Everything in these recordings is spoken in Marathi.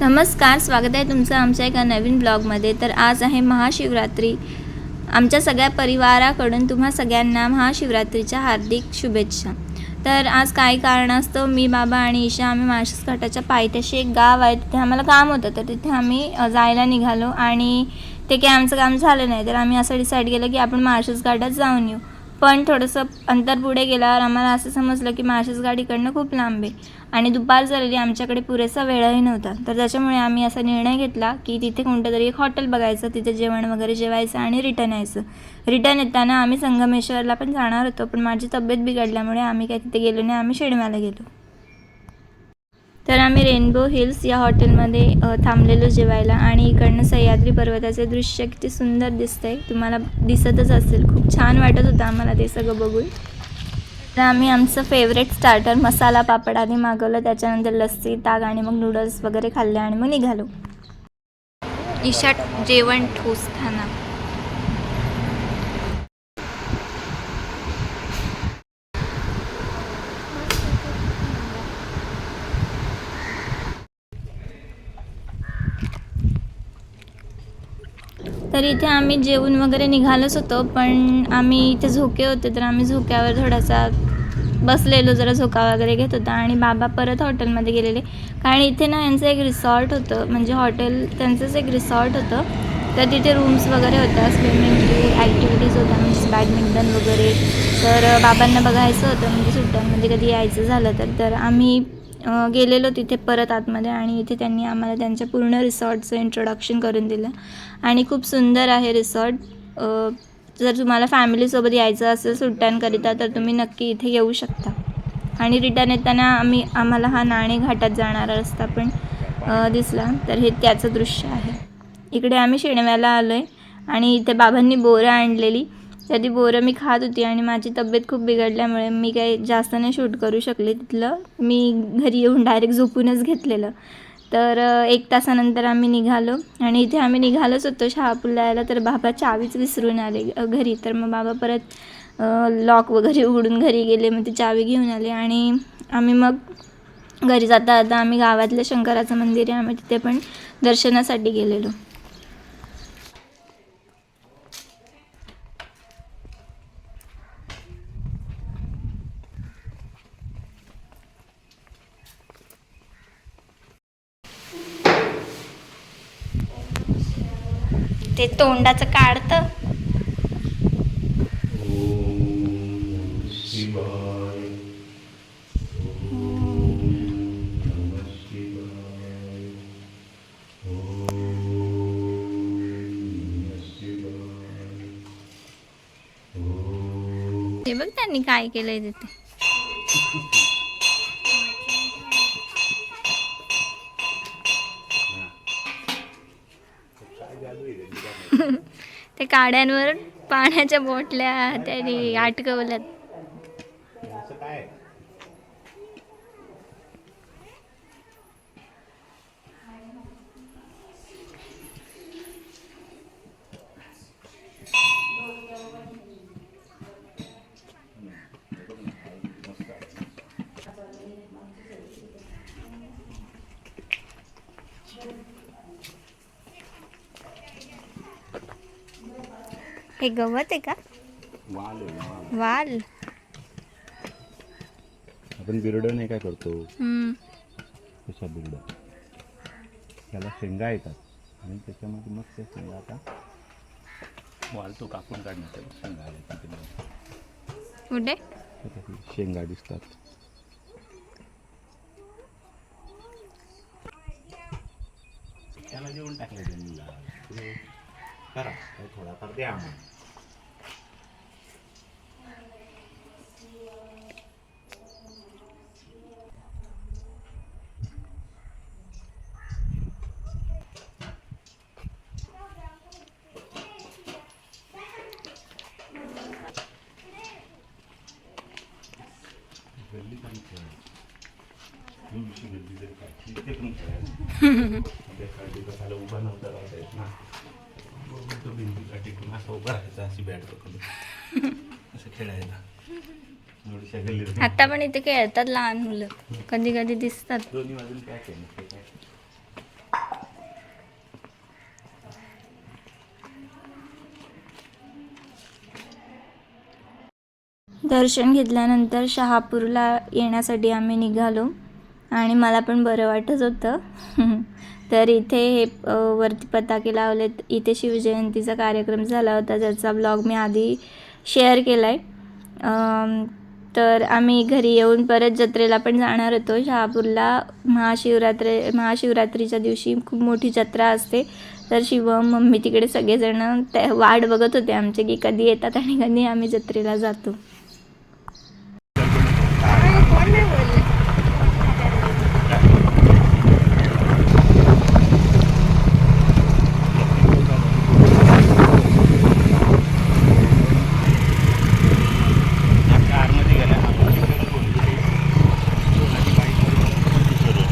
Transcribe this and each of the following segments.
नमस्कार स्वागत आहे तुमचं आमच्या एका नवीन ब्लॉगमध्ये. तर आज आहे महाशिवरात्री. आमच्या सगळ्या परिवाराकडून तुम्हा सगळ्यांना महाशिवरात्रीच्या हार्दिक शुभेच्छा. तर आज काही कारणास्तव मी बाबा आणि ईशा आम्ही माळशेज घाटाच्या पायथ्याशी एक गाव आहे. तिथे आम्हाला काम होतं. तर तिथे आम्ही जायला निघालो आणि ते काही आमचं काम झालं नाही. तर आम्ही असं डिसाईड केलं की आपण माळशेज घाटात जाऊन येऊ. पण थोडंसं अंतर पुढे गेल्यावर आम्हाला असं समजलं की माळशेज घाट इकडनं खूप लांब. आहे आणि दुपार झालेली आमच्याकडे पुरेसा वेळही नव्हता. तर त्याच्यामुळे आम्ही असा निर्णय घेतला की तिथे कोणतं तरी एक हॉटेल बघायचं तिथे जेवण वगैरे जेवायचं आणि रिटर्न यायचं. रिटर्न येताना आम्ही संगमेश्वरला पण जाणार होतो पण माझी तब्येत बिघडल्यामुळे आम्ही काय तिथे गेलो नाही आम्ही शेडम्याला गेलो. तर आम्ही रेनबो हिल्स या हॉटेलमध्ये थांबलेलो जेवायला आणि इकडनं सह्याद्री पर्वताचे दृश्य किती सुंदर दिसतंय. तुम्हाला दिसतच असेल. खूप छान वाटत होतं आम्हाला ते सगळं बघून. तर आम्ही आमचं फेवरेट स्टार्टर मसाला पापड आधी मागवलं त्याच्यानंतर लस्सी ताग आणि मग नूडल्स वगैरे खाल्ले आणि मग निघालो. ईशा जेवण ठोस तर इथे आम्ही जेवून वगैरे निघालोच होतो पण आम्ही इथे झोके होते तर आम्ही झोक्यावर थोडासा बसलेलो जरा झोका वगैरे घेत होता आणि बाबा परत हॉटेलमध्ये गेलेले. कारण इथे ना यांचं एक रिसॉर्ट होतं म्हणजे हॉटेल त्यांचंच एक रिसॉर्ट होतं. तर तिथे रूम्स वगैरे होत्या स्विमिंग ॲक्टिव्हिटीज होत्या म्हणजे बॅडमिंटन वगैरे. तर बाबांना बघायचं होतं म्हणजे सुट्ट्यांमध्ये कधी यायचं झालं तर. तर आम्ही गेलेलो तिथे परत आतमध्ये आणि इथे त्यांनी आम्हाला त्यांच्या पूर्ण रिसॉर्टचं इंट्रोडक्शन करून दिलं. आणि खूप सुंदर आहे रिसॉर्ट. जर तुम्हाला फॅमिलीसोबत यायचं असेल सुट्ट्यांकरिता तर तुम्ही नक्की इथे येऊ शकता. आणि रिटर्न येताना आम्ही आम्हाला हा नाणे घाटात जाणारा रस्ता पण दिसला. तर हे त्याचं दृश्य आहे. इकडे आम्ही शेणव्याला आलो आहे आणि इथे बाबांनी बोरं आणलेली. तर बोरं मी खात होती आणि माझी तब्येत खूप बिघडल्यामुळे मी काही जास्त नाही शूट करू शकले तिथलं. मी घरी येऊन डायरेक्ट झोपूनच घेतलेलं. तर एक तासानंतर आम्ही निघालो आणि इथे आम्ही निघालोच होतो शहापूरला यायला तर बाबा चावीच विसरून आले घरी. तर मग बाबा परत लॉक वगैरे उघडून घरी गेले. मग ती चावी घेऊन आले आणि आम्ही मग घरी जाता आता आम्ही गावातलं शंकराचं मंदिर आहे. आम्ही तिथे पण दर्शनासाठी गेलेलो. ते तोंडाचं काढतं. हे बघ त्यांनी काय केलंय तिथे. काड्यांवर पाण्याच्या बोटल्या त्यांनी अटकवल्यात हे गवत आहे का? वाल वाल. आपण बिरड नाही काय करतो? बिरड? त्याला शेंगा येतात. आणि त्याच्यामध्ये मग त्या शेंगा आता वाल तो कापून काढण्याचा शेंगा येतात. कुठे? शेंगा दिसतात. त्याला जेवण टाकलं तुम्ही करा. थोडाफार द्या आम्हाला. आता पण इथे खेळतात लहान मुलं. कधी कधी दिसतात. दर्शन घेतल्यानंतर शहापूरला येण्यासाठी आम्ही निघालो. आणि मला पण बरं वाटत होतं. तर इथे हे वरती पताके लावलेत. इथे शिवजयंतीचा कार्यक्रम झाला होता ज्याचा ब्लॉग मी आधी शेअर केला आहे तर आम्ही घरी येऊन परत जत्रेला पण जाणार होतो. शहापूरला महाशिवरात्री महाशिवरात्रीच्या दिवशी खूप मोठी जत्रा असते. तर शिवम मम्मी तिकडे सगळेजण त्या वाट बघत होते आमचे की कधी येतात आणि कधी आम्ही जत्रेला जातो या कारमध्ये गेल्या आपण तिकडे बोलतो ते. आणि बाईकवर पण तिकडे.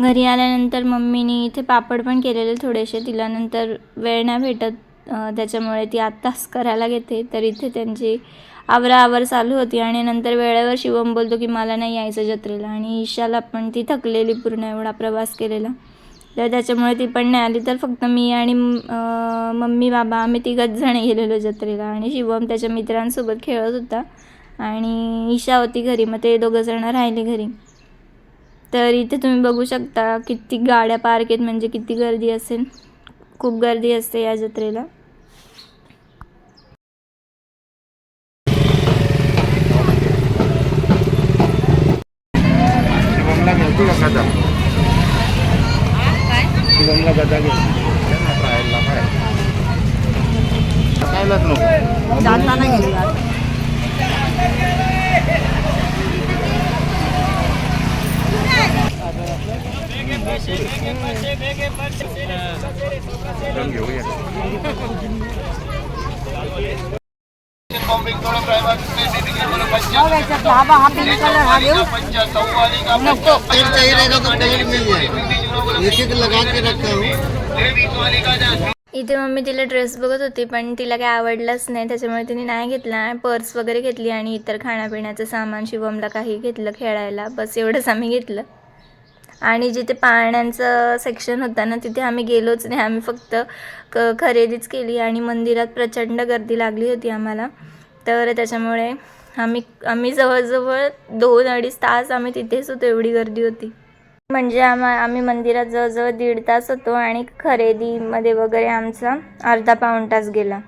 घरी आल्यानंतर मम्मीनी इथे पापड पण केलेले थोडेसे. तिला नंतर वेळ नाही भेटत त्याच्यामुळे ती आत्ताच करायला घेते. तर इथे त्यांची आवराआवर चालू होती आणि नंतर वेळेवर शिवम बोलतो की मला नाही यायचं जत्रेला. आणि ईशाला पण ती थकलेली पूर्ण एवढा प्रवास केलेला. तर त्याच्यामुळे ती पण नाही आली. तर फक्त मी आणि मम्मी बाबा आम्ही तिघंच जण गेलेलो जत्रेला. आणि शिवम त्याच्या मित्रांसोबत खेळत होता. आणि ईशा होती घरी. मग ते दोघं जण राहिले घरी. तर इथे तुम्ही बघू शकता किती गाड्या पार्क आहेत म्हणजे किती गर्दी असेल. खूप गर्दी असते या जत्रेला. शिवमला घ्यायची का गदा शिवमला गदा घ्यायची ट्रायलला काय खायलाच नको जाताना गेली जाऊन घेऊया हा हा पिंक कलर हा देऊ नको पेड़ चाहिए रहेगा तो पेड़ मिल जाएगा एक एक लगा के रखा हूँ इथे मम्मी तिला ड्रेस बघत होती पण तिला काही आवडलाच नाही. त्याच्यामुळे तिने नाही घेतला. पर्स वगैरे घेतली आणि इतर खाण्यापिण्याचं सामान शिवमला काही घेतलं खेळायला. बस एवढंच आम्ही घेतलं. आणि जिथे पाळण्यांचं सेक्शन होतं ना तिथे आम्ही गेलोच नाही. आम्ही फक्त क खरेदीच केली आणि मंदिरात प्रचंड गर्दी लागली होती आम्हाला. तर त्याच्यामुळे आम्ही आम्ही जवळजवळ दोन अडीच तास आम्ही तिथेच होतो एवढी गर्दी होती. म्हणजे आम्हा आम्ही मंदिरात जवळजवळ दीड तास होतो आणि खरेदीमध्ये वगैरे आमचा अर्धा पाऊण तास गेला.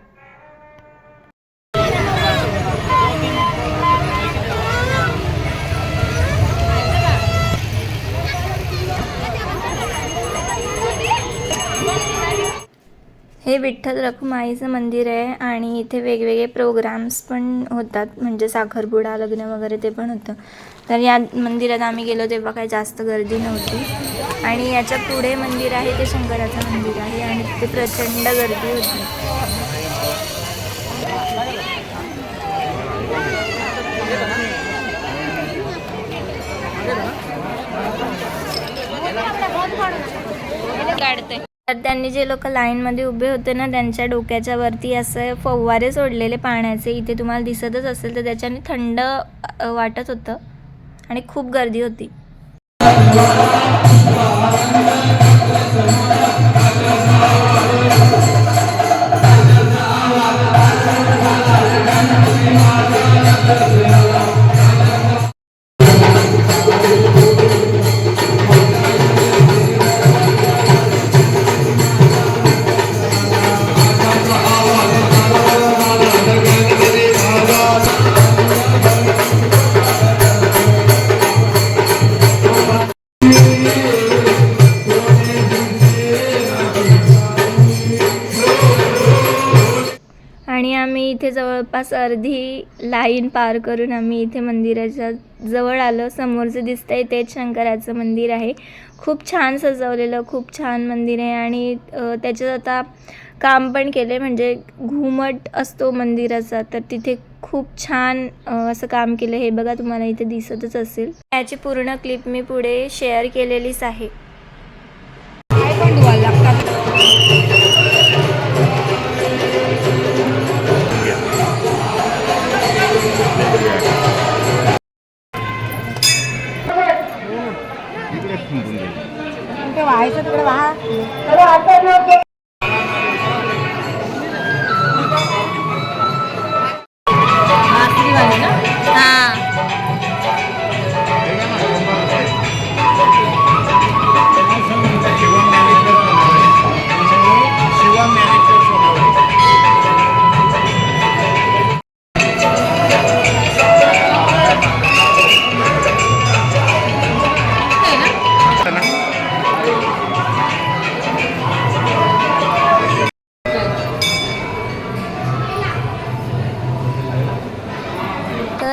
हे विठ्ठल रखुमाईचं मंदिर आहे आणि इथे वेगवेगळे प्रोग्राम्स पण होतात. म्हणजे साखरपुडा लग्न वगैरे ते पण होतं. तर या मंदिरात आम्ही गेलो तेव्हा काही जास्त गर्दी नव्हती. आणि याच्यापुढे मंदिर आहे ते शंकराचं मंदिर आहे आणि तिथे प्रचंड गर्दी होती. तर त्यांनी जे लोक लाईनमध्ये उभे होते ना त्यांच्या डोक्याच्या वरती असं फव्वारे सोडलेले पाण्याचे इथे तुम्हाला दिसतच असेल तर त्याच्याने थंड वाटत होतं आणि खूप गर्दी होती. जवळपास अर्धी लाईन पार करून आम्ही इथे मंदिराच्या जवळ आलो. समोर जे दिसतंय तेच शंकराचं मंदिर आहे. खूप छान सजवलेलं खूप छान मंदिर आहे आणि त्याच्यात आता काम पण केले म्हणजे घुमट असतो मंदिराचा तर तिथे खूप छान असं काम केलं हे बघा तुम्हाला इथे दिसतच असेल. याची पूर्ण क्लिप मी पुढे शेअर केलेलीच आहे.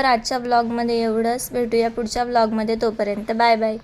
आजच्या ब्लॉगमध्ये एवढंच. भेटूया पुढच्या ब्लॉगमध्ये तोपर्यंत. Bye bye